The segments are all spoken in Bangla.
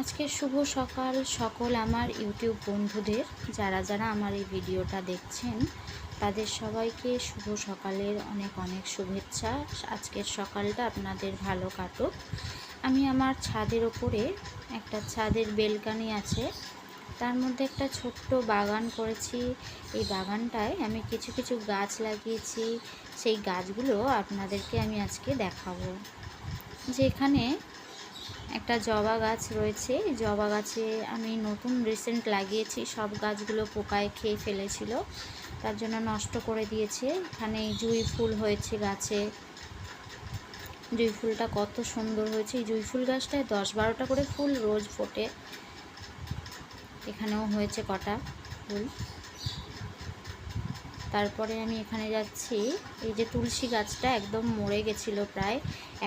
আজকে শুভ সকাল সকল আমার ইউটিউব বন্ধুদের। যারা যারা আমার এই ভিডিওটা দেখছেন, তাদের সবাইকে শুভ সকালের অনেক অনেক শুভেচ্ছা। আজকের সকালটা আপনাদের ভালো কাটুক। আমি আমার ছাদের ওপরে একটা ছাদের বেলকানি আছে। তার মধ্যে একটা ছোট্ট বাগান করেছি। এই বাগানটায় আমি কিছু কিছু গাছ লাগিয়েছি। সেই গাছগুলো আপনাদেরকে আমি আজকে দেখাবো। যে এখানে একটা জবা গাছ রয়েছে। জবা গাছে আমি নতুন রিসেন্ট লাগিয়েছি। সব গাছগুলো পোকায় খেয়ে ফেলেছিল। তার জন্য নষ্ট করে দিয়েছে। এখানে জুঁই ফুল হয়েছে গাছে। জুঁই ফুলটা কত সুন্দর হয়েছে। এই জুঁই ফুল গাছটায় দশ বারোটা করে ফুল রোজ ফোটে। এখানেও হয়েছে কটা ফুল। তারপরে আমি এখানে যাচ্ছি। এই যে তুলসী গাছটা একদম মরে গেছিল প্রায়।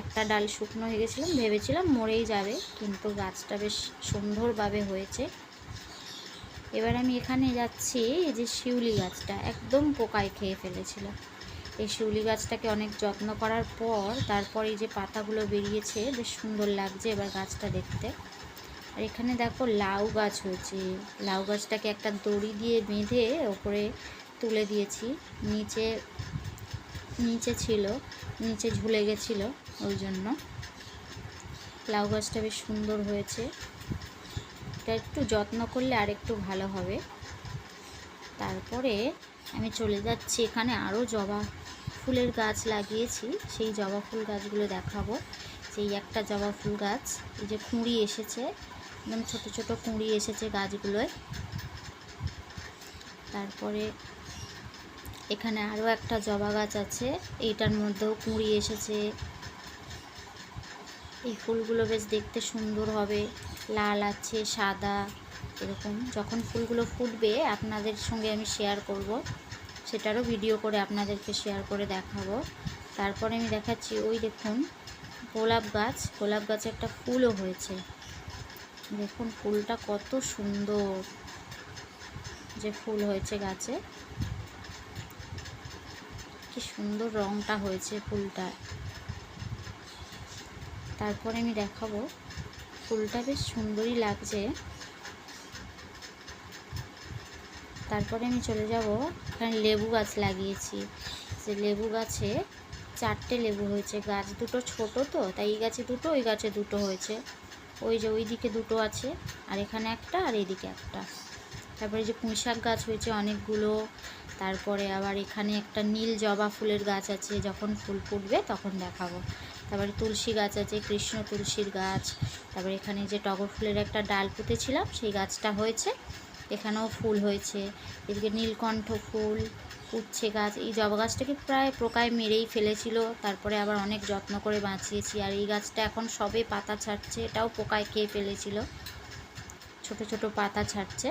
একটা ডাল শুকনো হয়ে গেছিলাম ভেবেছিলাম মরেই যাবে, কিন্তু গাছটা বেশ সুন্দরভাবে হয়েছে। এবার আমি এখানে যাচ্ছি, এই যে শিউলি গাছটা একদম পোকায় খেয়ে ফেলেছিল। এই শিউলি গাছটাকে অনেক যত্ন করার পর তারপর এই যে পাতাগুলো বেরিয়েছে, বেশ সুন্দর লাগছে এবার গাছটা দেখতে। আর এখানে দেখো লাউ গাছ হয়েছে। লাউ গাছটাকে একটা দড়ি দিয়ে বেঁধে ওপরে তুলে দিয়েছি। নিচে নিচে ছিল, নিচে ঝুলে গেছিল ওই জন্য। লাউ গাছটা বেশ সুন্দর হয়েছে। এটা একটু যত্ন করলে আর একটু ভালো হবে। তারপরে আমি চলে যাচ্ছি। এখানে আরও জবা ফুলের গাছ লাগিয়েছি। সেই জবা ফুল গাছগুলো দেখাবো। সেই একটা জবা ফুল গাছ, এই যে কুঁড়ি এসেছে, একদম ছোট ছোট কুঁড়ি এসেছে গাছগুলোয়। তারপরে এখানে আরও একটা জবা গাছ আছে। এইটার মধ্যেও কুঁড়ি এসেছে। এই ফুলগুলো বেশ দেখতে সুন্দর হবে। লাল আছে, সাদা, এরকম। যখন ফুলগুলো ফুটবে, আপনাদের সঙ্গে আমি শেয়ার করব। সেটারও ভিডিও করে আপনাদেরকে শেয়ার করে দেখাবো। তারপরে আমি দেখাচ্ছি, ওই দেখুন, গোলাপ গাছ। গোলাপ গাছে একটা ফুলও হয়েছে। দেখুন, ফুলটা কত সুন্দর যে ফুল হয়েছে গাছে। সুন্দর রংটা হয়েছে ফুলটা তারপরে আমি দেখাবো, ফুলটা বেশ সুন্দরই লাগছে। তারপরে আমি চলে যাব, এখানে লেবু গাছ লাগিয়েছি। সে লেবু গাছে চারটে লেবু হয়েছে, গাছ দুটো ছোট তো, তাই এই গাছে দুটো, ওই গাছে দুটো হয়েছে। ওই যে ওই দিকে দুটো আছে, আর এখানে একটা, আর এইদিকে একটা। তারপরে যে পুঁই শাক গাছ হয়েছে অনেকগুলো, তারপরে আবার এখানে একটা নীল জবা ফুলের গাছ আছে, যখন ফুল ফুটবে তখন দেখাবো। তারপরে তুলসী গাছ আছে, কৃষ্ণ তুলসীর গাছ, তারপরে এখানে যে টগর ফুলের একটা ডাল পুঁতেছিলাম, সেই গাছটা হয়েছে, এখানেও ফুল হয়েছে। এদিকে নীলকণ্ঠ ফুল, উচ্ছে গাছ, এই জবা গাছটাকে প্রায় পোকায় মেরেই ফেলেছিল, তারপরে আবার অনেক যত্ন করে বাঁচিয়েছি, আর এই গাছটা এখন সবে পাতা ছাড়ছে, এটাও পোকায় খেয়ে ফেলেছিল। ছোট ছোট পাতা ছাড়ছে।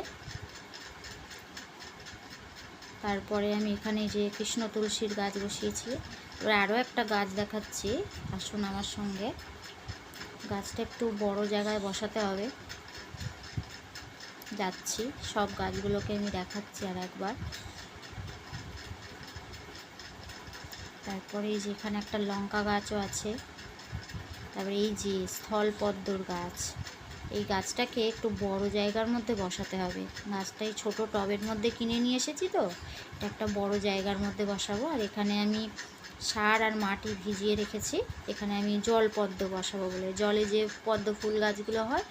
তারপরে আমি এখানে যে কৃষ্ণ তুলসীর গাছ বসিয়েছি, এবার আরও একটা গাছ দেখাচ্ছি, আসুন আমার সঙ্গে। গাছটা একটু বড় জায়গায় বসাতে হবে। যাচ্ছি, সব গাছগুলোকে আমি দেখাচ্ছি আর একবার। তারপরে এই যে এখানে একটা লঙ্কা গাছও আছে। তারপরে এই যে স্থলপদ্মর গাছ। এই গাছটাকে একটু বড় জায়গার মধ্যে বসাতে হবে। গাছটা এই ছোটো টবের মধ্যে কিনে নিয়ে এসেছি তো এটা একটা বড় জায়গার মধ্যে বসাবো। আর এখানে আমি সার আর মাটি ভিজিয়ে রেখেছি। এখানে আমি জল পদ্ম বসাবো বলে, জলে যে পদ্ম ফুল গাছগুলো হয়,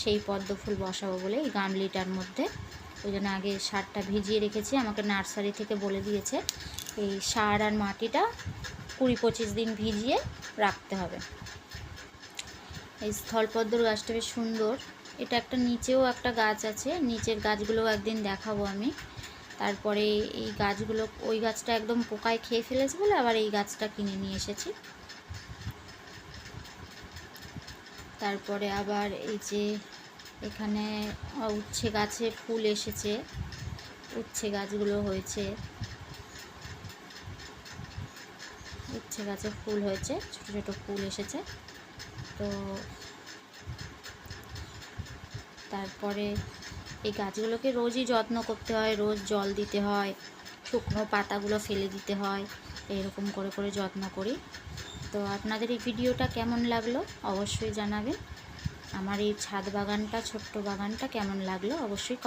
সেই পদ্ম ফুল বসাবো বলে এই গামলিটার মধ্যে। ওই জন্য আগে সারটা ভিজিয়ে রেখেছি। আমাকে নার্সারি থেকে বলে দিয়েছে, এই সার আর মাটিটা কুড়ি পঁচিশ দিন ভিজিয়ে রাখতে হবে। এই স্থলপদ্মর গাছটা বেশ সুন্দর। এটা একটা নিচেও একটা গাছ আছে, নিচের গাছগুলোও একদিন দেখাবো আমি। তারপরে এই গাছগুলো, ওই গাছটা একদম পোকায় খেয়ে ফেলেছে বলে আবার এই গাছটা কিনে নিয়ে এসেছি। তারপরে আবার এই যে এখানে উচ্ছে গাছে ফুল এসেছে, উচ্ছে গাছগুলো হয়েছে। উচ্ছে গাছে ফুল হয়েছে, ছোট ছোট ফুল এসেছে। তো তারপরে এই গাছগুলোকে রোজই যত্ন করতে হয়, রোজ জল দিতে হয়, শুকনো পাতাগুলো ফেলে দিতে হয় এরকম করে করে যত্ন করি। তো আপনাদের এই ভিডিওটা কেমন লাগল অবশ্যই জানাবেন। আমার এই ছাদ বাগানটা, ছোট্ট বাগানটা কেমন লাগল অবশ্যই